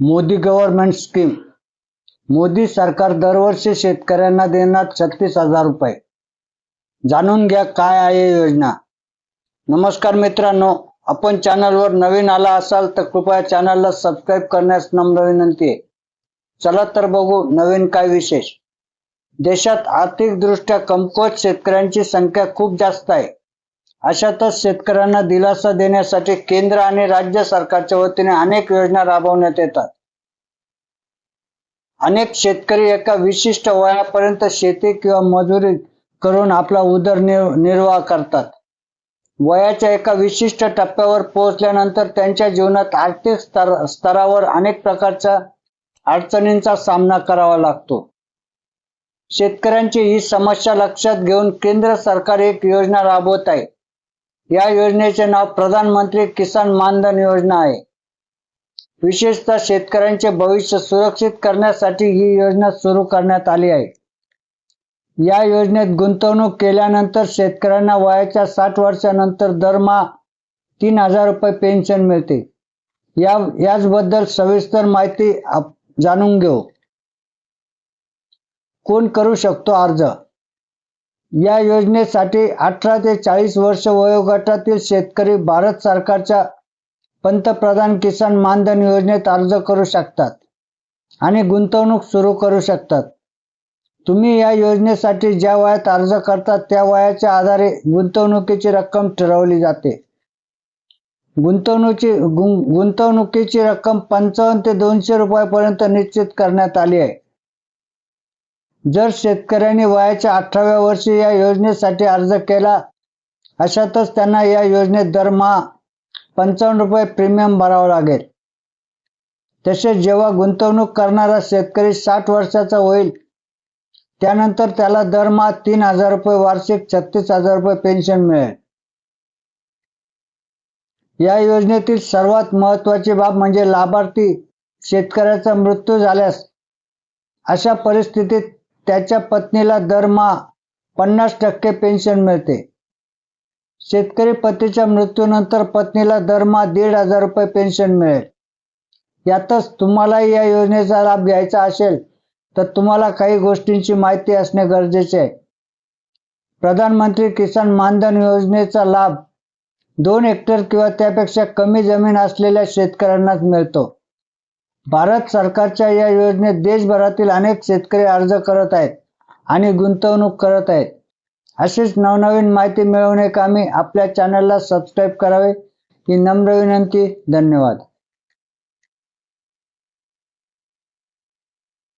Modi government scheme Modi सरकार दरवर्षी शेतकऱ्यांना देणार छत्तीस हजार रुपये. जाणून घ्या काय आहे योजना. नमस्कार मित्रांनो आपण चॅनलवर नवीन आला असाल तर कृपया चॅनलला सबस्क्राईब करण्यास नम्र विनंती आहे. चला तर बघू नवीन काय विशेष. देशात आर्थिकदृष्ट्या कमकुवत शेतकऱ्यांची संख्या खूप जास्त आहे. अशातच शेतकऱ्यांना दिलासा देण्यासाठी केंद्र आणि राज्य सरकारच्या वतीने अनेक योजना राबवण्यात येतात. अनेक शेतकरी एका विशिष्ट वयापर्यंत शेती किंवा मजुरी करून आपला उदरनिर्वाह निर्वाह करतात. वयाच्या एका विशिष्ट टप्प्यावर पोहोचल्यानंतर त्यांच्या जीवनात आर्थिक स्तर स्तरावर अनेक प्रकारच्या अडचणींचा सामना करावा लागतो. शेतकऱ्यांची ही समस्या लक्षात घेऊन केंद्र सरकार एक योजना राबवत आहे. या योजनेचे नाव प्रधानमंत्री किसान मानधन योजना आहे. विशेषतः शेतकऱ्यांचे भविष्य सुरक्षित करण्यासाठी ही योजना सुरू करण्यात आली आहे. या योजनेत गुंतवणूक केल्यानंतर शेतकऱ्यांना वयाच्या साठ वर्षानंतर दरमहा तीन हजार रुपये पेन्शन मिळते. या याचबद्दल सविस्तर माहिती आप- जाणून घेऊ. कोण करू शकतो अर्ज? या योजनेसाठी अठरा ते चाळीस वर्ष वयोगटातील शेतकरी भारत सरकारच्या पंतप्रधान किसान मानधन योजनेत अर्ज करू शकतात आणि गुंतवणूक सुरू करू शकतात. तुम्ही या योजनेसाठी ज्या वयात अर्ज करतात त्या वयाच्या आधारे गुंतवणुकीची रक्कम ठरवली जाते. गुंतवणुकी गुं- गुंतवणुकीची रक्कम पंचावन्न ते दोनशे रुपयापर्यंत निश्चित करण्यात आली आहे. जर शेतकऱ्यांनी वयाच्या अठराव्या वर्षी या योजनेसाठी अर्ज केला अशातच त्यांना या योजनेत दरमहा पंचावन्न रुपये प्रीमियम भरावं लागेल. तसेच जेव्हा गुंतवणूक करणारा शेतकरी साठ वर्षाचा होईल त्यानंतर त्याला दरमहा तीन हजार रुपये वार्षिक छत्तीस हजार रुपये पेन्शन मिळेल. या योजनेतील सर्वात महत्वाची बाब म्हणजे लाभार्थी शेतकऱ्याचा मृत्यू झाल्यास अशा परिस्थितीत त्याच्या पत्नीला दरमहा पन्नास टक्के पेन्शन मिळते. शेतकरी पतीच्या मृत्यूनंतर पत्नीला दरमहा दीड हजार रुपये पेन्शन मिळेल. यातच तुम्हालाही या योजनेचा लाभ घ्यायचा असेल तर तुम्हाला काही गोष्टींची माहिती असणे गरजेचे आहे. प्रधानमंत्री किसान मानधन योजनेचा लाभ दोन हेक्टर किंवा त्यापेक्षा कमी जमीन असलेल्या शेतकऱ्यांनाच मिळतो. भारत सरकारच्या या योजनेत देशभरातील अनेक शेतकरी अर्ज करत आहेत आणि गुंतवणूक करत आहेत. अशीच नवनवीन माहिती मिळवणे कामी आपल्या चॅनलला सबस्क्राईब करावे ही नम्र विनंती. धन्यवाद.